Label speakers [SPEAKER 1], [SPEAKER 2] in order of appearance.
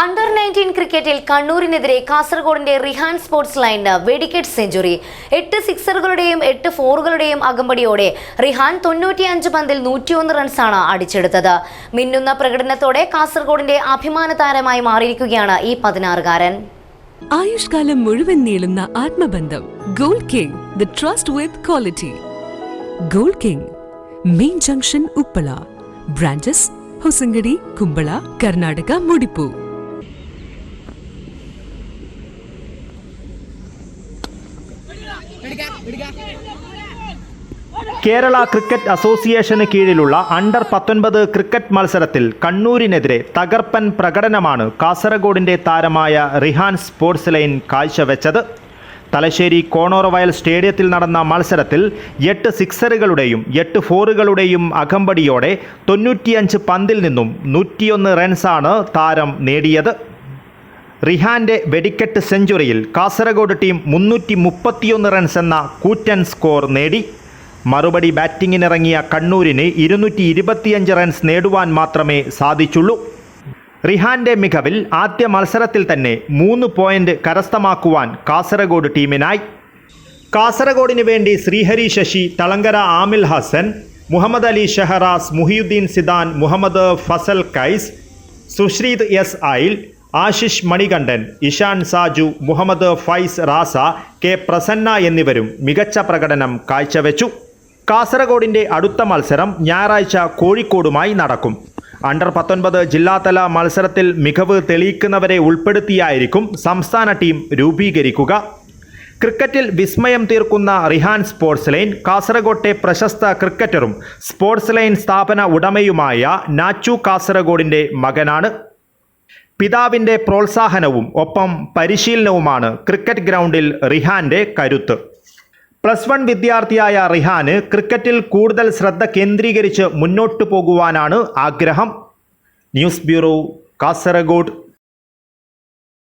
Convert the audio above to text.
[SPEAKER 1] Under nineteen ക്രിക്കറ്റിൽ കണ്ണൂരിനെതിരെ കാസർഗോഡിന്റെ Rihan sports ലൈനിന് വെടിക്കെട്ട് സെഞ്ചുറി. എട്ട് സിക്സറുകളുടെയും എട്ട് ഫോറുകളുടെയും അകമ്പടിയോടെ റിഹാൻ തൊണ്ണൂറ്റിയഞ്ച് പന്തിൽ നൂറ്റിയൊന്ന് റൺസാണ് അടിച്ചെടുത്തത്. മിന്നുന്ന പ്രകടനത്തോടെ കാസർഗോഡിന്റെ അഭിമാന താരമായി മാറിയിരിക്കുകയാണ് ഈ പതിനാറുകാരൻ.
[SPEAKER 2] ആയുഷ്കാലം മുഴുവൻ നീളുന്ന ആത്മബന്ധം. Gold King the trust with quality. Gold King main junction Uppala. Branches Hosangadi Kumbla Karnataka മുടിപ്പു.
[SPEAKER 3] Kerala cricket അസോസിയേഷന് കീഴിലുള്ള അണ്ടർ പത്തൊൻപത് ക്രിക്കറ്റ് മത്സരത്തിൽ കണ്ണൂരിനെതിരെ തകർപ്പൻ പ്രകടനമാണ് കാസർഗോഡിന്റെ താരമായ റിഹാൻ സ്പോർട്സ് ലൈൻ കാഴ്ചവെച്ചത്. തലശ്ശേരി കോണോറവയൽ സ്റ്റേഡിയത്തിൽ നടന്ന മത്സരത്തിൽ എട്ട് സിക്സറുകളുടെയും എട്ട് ഫോറുകളുടെയും അകമ്പടിയോടെ തൊണ്ണൂറ്റിയഞ്ച് പന്തിൽ നിന്നും നൂറ്റിയൊന്ന് റൺസാണ് താരം നേടിയത്. റിഹാന്റെ വെടിക്കെട്ട് സെഞ്ചുറിയിൽ കാസർഗോഡ് ടീം മുന്നൂറ്റി മുപ്പത്തിയൊന്ന് റൺസ് എന്ന കൂറ്റൻ സ്കോർ നേടി. മറുപടി ബാറ്റിങ്ങിനിറങ്ങിയ കണ്ണൂരിന് ഇരുന്നൂറ്റി ഇരുപത്തിയഞ്ച് റൺസ് നേടുവാൻ മാത്രമേ സാധിച്ചുള്ളൂ. റിഹാന്റെ മികവിൽ ആദ്യ മത്സരത്തിൽ തന്നെ മൂന്ന് പോയിന്റ് കരസ്ഥമാക്കുവാൻ കാസർഗോഡ് ടീമിനായി. കാസർഗോഡിന് വേണ്ടി ശ്രീഹരി ശശി തളങ്കര ആമിൽ ഹസൻ മുഹമ്മദ് അലി ഷെഹറാസ് മുഹിയുദ്ദീൻ സിദാൻ മുഹമ്മദ് ഫസൽ കൈസ് സുശ്രീത് എസ് ഐൽ ആശിഷ് മണികണ്ഠൻ ഇഷാൻ സാജു മുഹമ്മദ് ഫൈസ് റാസ കെ പ്രസന്ന എന്നിവരും മികച്ച പ്രകടനം കാഴ്ചവെച്ചു. കാസർഗോഡിന്റെ അടുത്ത മത്സരം ഞായറാഴ്ച കോഴിക്കോടുമായി നടക്കും. അണ്ടർ പത്തൊൻപത് ജില്ലാതല മത്സരത്തിൽ മികവ് തെളിയിക്കുന്നവരെ ഉൾപ്പെടുത്തിയായിരിക്കും സംസ്ഥാന ടീം രൂപീകരിക്കുക. ക്രിക്കറ്റിൽ വിസ്മയം തീർക്കുന്ന റിഹാൻ സ്പോർട്സ് ലൈൻ കാസർഗോട്ടെ പ്രശസ്ത ക്രിക്കറ്ററും സ്പോർട്സ് ലൈൻ സ്ഥാപന ഉടമയുമായ നാച്ചു കാസർഗോഡിന്റെ മകനാണ്. പിതാവിന്റെ പ്രോത്സാഹനവും ഒപ്പം പരിശീലനവുമാണ് ക്രിക്കറ്റ് ഗ്രൗണ്ടിൽ റിഹാന്റെ കരുത്ത്. പ്ലസ് വൺ വിദ്യാർത്ഥിയായ റിഹാന് ക്രിക്കറ്റിൽ കൂടുതൽ ശ്രദ്ധ കേന്ദ്രീകരിച്ച് മുന്നോട്ടു പോകുവാനാണ് ആഗ്രഹം. News bureau Kasaragod.